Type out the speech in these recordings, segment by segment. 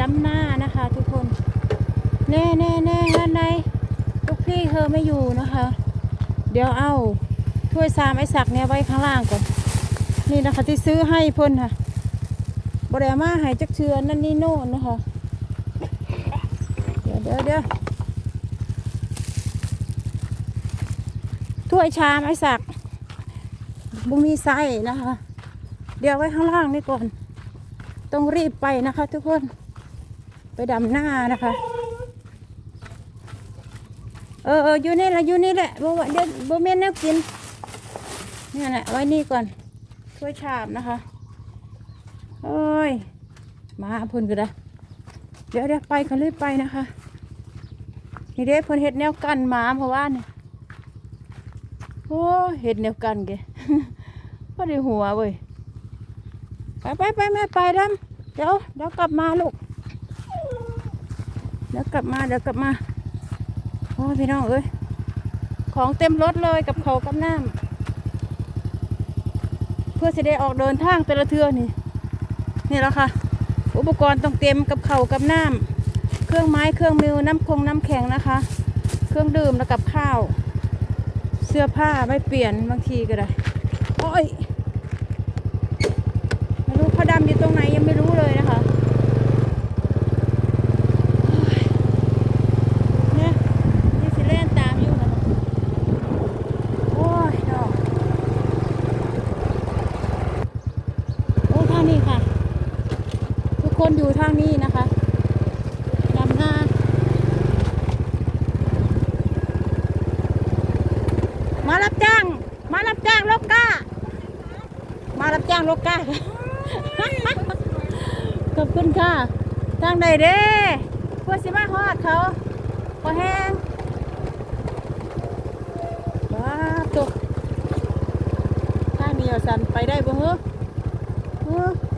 ดำหน้านะคะ ทุกคน แน่แน่แน่ด้านในลูกพี่เธอไม่อยู่นะคะ เดี๋ยวเอาถ้วยซามไอ้สักเนี่ยไว้ข้างล่างก่อน นี่นะคะที่ซื้อให้เพิ่นค่ะบริมาให้จักเชือนั่นนี่โน่นนะคะ เดี๋ยวเดี๋ยวเดี๋ยวถ้วยชามไอ้สักบุมีไส้นะคะ เดี๋ยวไว้ข้างล่างนี่ก่อน ต้องรีบไปนะคะทุกคน ไปดำหน้านะคะ เออเอออยู่นี่แหละอยู่นี่แหละบ่ว่าเดี๋ยวบ่แม่นแนวกินนี่แหละไว้นี่ก่อนถ้วยชามนะคะโอ้ยมาพุ่นก็ได้เดี๋ยวเดี๋ยวไปกันรีบไปนะคะ นี่เด้พิ่นเฮ็ดแนวกันหมาเพราะว่าเนี่ยโอ้เฮ็ดแนวกันแกพอได้หัวเว้ยไปไปไปแม่ไปดำเดี๋ยวเดี๋ยวกลับมาลูก เดี๋ยวกลับมาเดี๋ยวกลับมาโอ้ยพี่น้องเอ้ยของเต็มรถเลยกับเขากับน้ำเพื่อจะได้ออกเดินทางแต่ละเทือนี่นี่แหละค่ะ อุปกรณ์ต้องเต็มกับเขากับน้ำเครื่องไม้เครื่องมือน้ำคงน้ำแข็งนะคะ เครื่องดื่มแล้วกับข้าว เสื้อผ้าไม่เปลี่ยนบางทีก็ได้โอ้ยไม่รู้เขาดำอยู่ตรงไหนยังไม่รู้เลยนะคะโอ้ยเนี่ยนี่สิเล่นตามอยู่นะโอ้ยดอกโอ้ท่างนี้ค่ะ ทุกคนอยู่ทางนี้นะคะดำหน้ามารับจ้าง มารับจ้างโลก้า มารับจ้างโลก้า ขอบคุณค่ะทางใดเด้เพื่อสิมาฮอดเขาพอแห้งว้าวตกทางนี้เอาสันไปได้บ่เหรอเออโอ้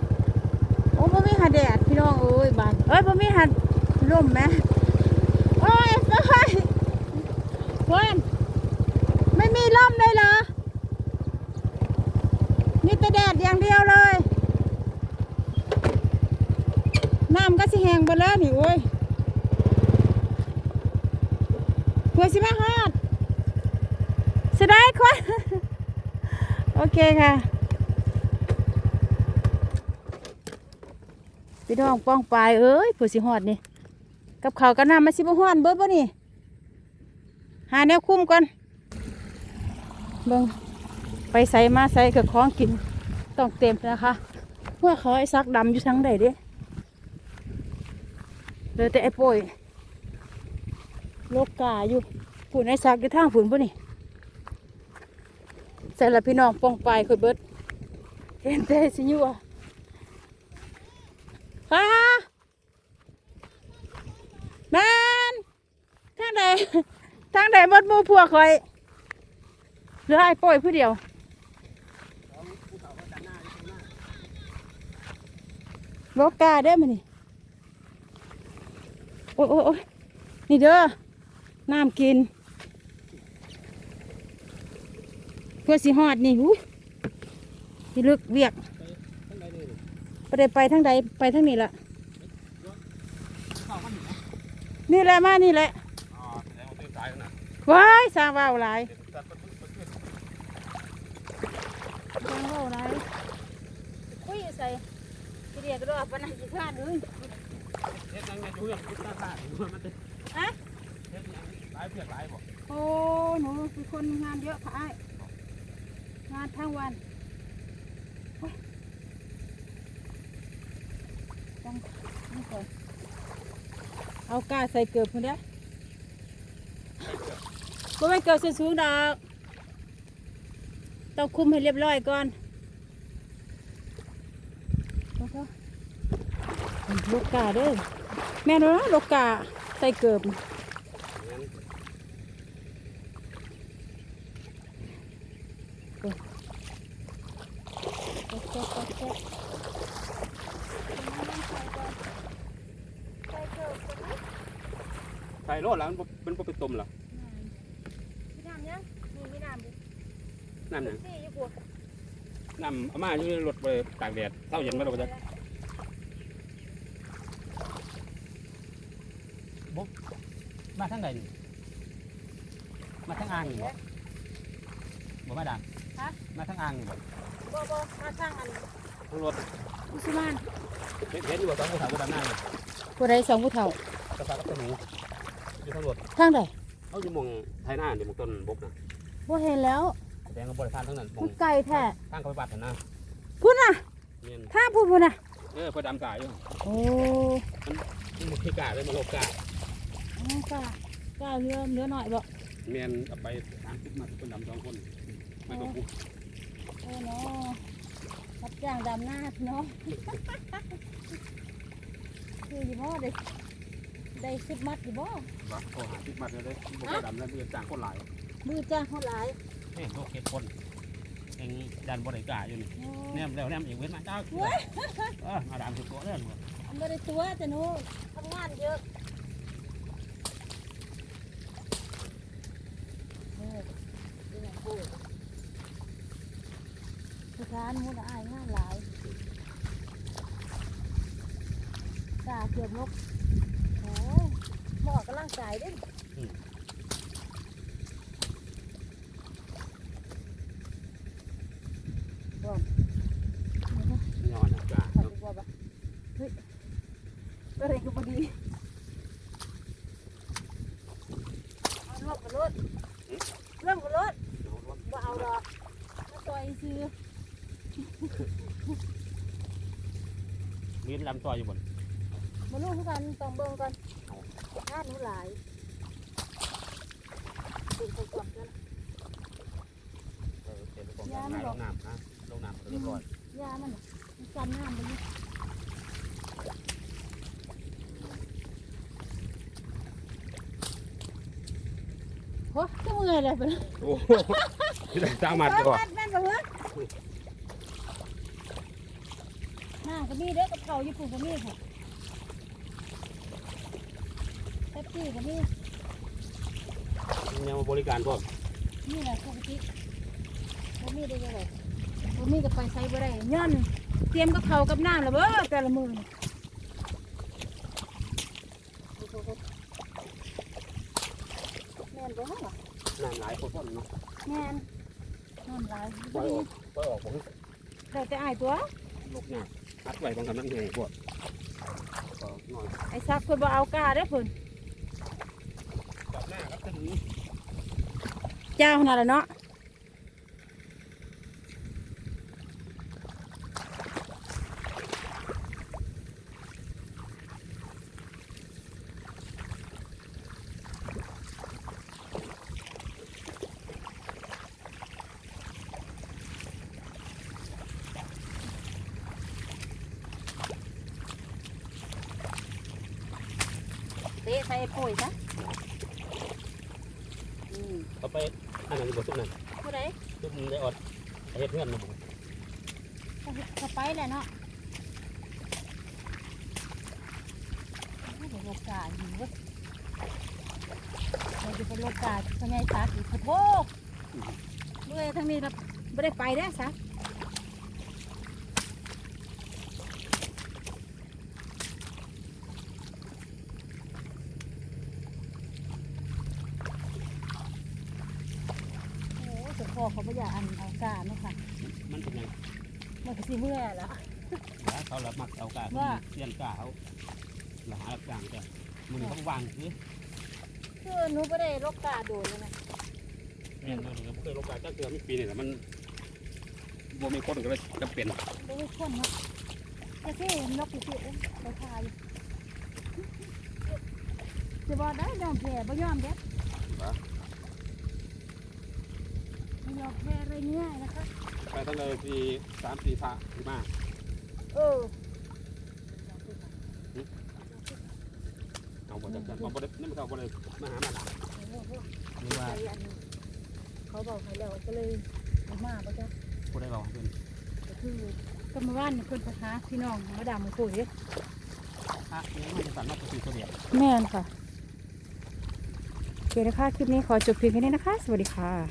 บ่มีหาแดดพี่น้องเอ้ยบานเอ้ยบ่มีหาลมไหมโอ้ยเอ้ยเพื่อนไม่มีร่มเลยเหรอมีแต่แดดอย่างเดียวเลยน้ำก็สิแห้งไปแล้วนี่โอ้ยเพื่อสิมาฮอดสดายคนโอเคค่ะ พี่น้องป้องปลายเอ้ยเพื่อสิฮอดนี่ กับเขากับน้ำมาสิบ่ฮอดเบิดบ่นี่ หาแนวคุ้มก่อนเบิ่งไปใส่มาใส่กับของกินต้องเต็มนะคะเมื่อเขาไอ้ซักดำอยู่ทั้งใดเด้เลยแต่ไอ้ป่วยโลกกาอยู่ฝุ่นไอ้ซักอยู่ทางฝุ่นป่ะนี่ใส่ละพี่น้องป้องไปคุยเบิดเห็นแต่สิยู่อะ ค่ะแมนทางใดทางใดมดมูพวคอยเหลือไอ้ป่อยผู้เดียวโลกาได้อมานี่โอ้ยโอ้ยนี่เด้อน้ำกิน เพื่อสิฮอดนี่หูที่ลึกเบียก ไปได้ไปทางใดไปทางนี้ละนี่แหละมานี่แหละอ๋อแสดงว่าตื่นสายแล้วนะว้ายสร้างว่าวหลายตัดต้นต้นต้นสร้างว่าวหลายอุ้ยใส่ที่เรียกรอบปะนันสิข้านเลยเฮ็ดยังไงอยู่ยังตาตาอยู่มันจะฮะเฮ็ดยังหลายเพียกหลายบ่โอ้หนูเป็นคนงานเยอะค่ะไอ้ายงานทั้งวันโอ้ยต้องนี่ก่อน เอากาใส่เกลือพุ่นเด้อบ่ไม่นเกลือสูงๆดอกต้องคุมให้เรียบร้อยก่อนโอเคลูกกาเด้อแม่นบ่เนาะลูกกาใส่เกลือ งั้น โอเคโอเค ใส่ลดแล้วมันบ่มันบ่ไปต้มหรอมีน้ำยังมีมีน้ำดิน้ำหยังสี่อยู่ปุ๊น้ำเอามาอยู่ในรถไปตากแดดเท่าเย็นมาแล้วก็จะบุกมาทางใดนี่มาทางอ่างนี่บ่บ่มาดังมาทางอ่างนี่บ่บ่บ่มาทางอันทางรถอุสมานเห็นอยู่บ่สองผู้สาวผู้ดำหน้านี่ผู้ใดสองผู้เฒ่ากระซับกับตะหนู อยู่ทางรถทางใดเขาอยู่หมองไทยหน้านี่หมองต้นบกนะบ่เห็นแล้วแสดงว่าบริษัททั้งนั้นหมอมังนไกลแท้ทางเขาไปบัดหั่นนะพุ่นน่ะเนียนถ้าพูดพุ่นน่ะ เออเพื่อดำกายอยู่โอ้มันบ่คือกาเลยมาโลกกาอ๋อกล้ากล้าเรือเรือหน่อยบ่เมียนเอาไปทางคิดมาเป็นดำสองคนไม่ต้องพูดโอ้เนาะรับจ้างดำหน้าพี่น้องคืออยู่บ่ได้ ได้สิบมัดอยู่บ่ว่าโอ้หาคิดมาเลยเลยบกดำแล้วเดือนจ้างคนหลายมือจ้างเท่าหลายนี่โลกเก็ดคนเองดันบริการอยู่นี่โอ้แนมแล้วแนมอีกเว้นมาเจ้าเออมาดามสุดตัวเรื่องอันบ่ได้ตัวแต่หนูทำงานเยอะเออเป็นอย่างพูดผู้ค้านมูน่ะอายงานหลายกาเกือบนกโอ้ยเหมาะกำลังกายเด้บอกนอนอะจ้าขอดูบ่บ่เฮ้ยอะไรก็พอดีเอารถกับรถเรื่องกับรถบ่เอาดอกมาต่อยซื้อมีลำตัวอยู่บน มาลูกกันต้องเบิ่งก่อนงานหนูหลายดูไปก่อนกันเออเป็นของงานลงน้ำนะลงน้ำเรียบร้อยยามันน่ะมันกันน้ำมันนี่โหจะเมื่อยเลยไปโอ้ที่ได้จ้างมาก่อนแม่นบ่เหรอน้ำก็มีเด้อกับเขาวญี่ปุ่นก็มีค่ะ แท็กซี่ก็มียังมาบริการพวกนี่แหละปกติบ่มีได้ยังไงบ่มีก็ไปใช้บ่ได้ย้อนเตรียมกับเขาวกับน้ำแล้วเบ้อแต่ละมื้อนี่แม่นบ่ฮะน้ำหลายคนคนเนาะแม่นนอนหลายปล่บ่อยดีออกปล่อยออกผมแต่แต่อายตัวลูกเนี่ยอัดไว้บางคำนั่งเหนื่อยพวกก็นอนไอ้ซักเพิ่นบ่เอากล้าเด้อเพิ่น จับหน้าครับตรงนี้ เจ้าขนาดนั้นเนาะเตะใส่ปุ๋ยซะอืม เขาไปอันนั้นบททุกนั้นผู้ใดทุกมันได้อดเฮ็ดเงื่อนนะผมก็ไปแหละเนาะโอ้โหโลกาอยู่เว้ยเราจะไปโลกาพญายสาอีกขอโทษเมื่อยทั้งนี้เราไม่ได้ไปได้อสะโอ้เจ้าพ่อเขาไม่อยากอันเอากาเนาะค่ะ มันเป็นยัง มันก็ สิเมื่อยละแล้วเขาละมักเอากาเสียนกาเขาหลารับจ้างแต่มันต้องวางคือคือหนูไม่ได้ลกกาโดนเลยนะแม่นเลยผมเคยลงกาจ้างเกือบไม่ปีนี่แหละมันบ่มีคนก็เลยจำเป็นไม่ได้คนเนาะแต่ที่นกอยู่ที่อุ้มไปทายจะบอกได้ยอมแพ้บ่ยอมเด็ดไม่ยอมแพ้อะไรง่ายนะคะ ไปตั้งแต่ปีสามสี่พระที่มาเออเอาบ่จักกันบ่ได้นั่มันเขาบ่ได้มาหามาหลานหรือใจว่าเขาบอกให้แล้วก็เลยเอามาบ่จ้ะผู้ได้บอกเพิ่อนก็คือก็มาว่านเพิ่อนไปหาพี่น้องมาดามมาคุยพระยังไม่ได้สั่นมาตัวเดียวแม่นค่ะโอเคนะคะคลิปนี้ขอจบเพียงแค่นี้นะคะ สวัสดีค่ะ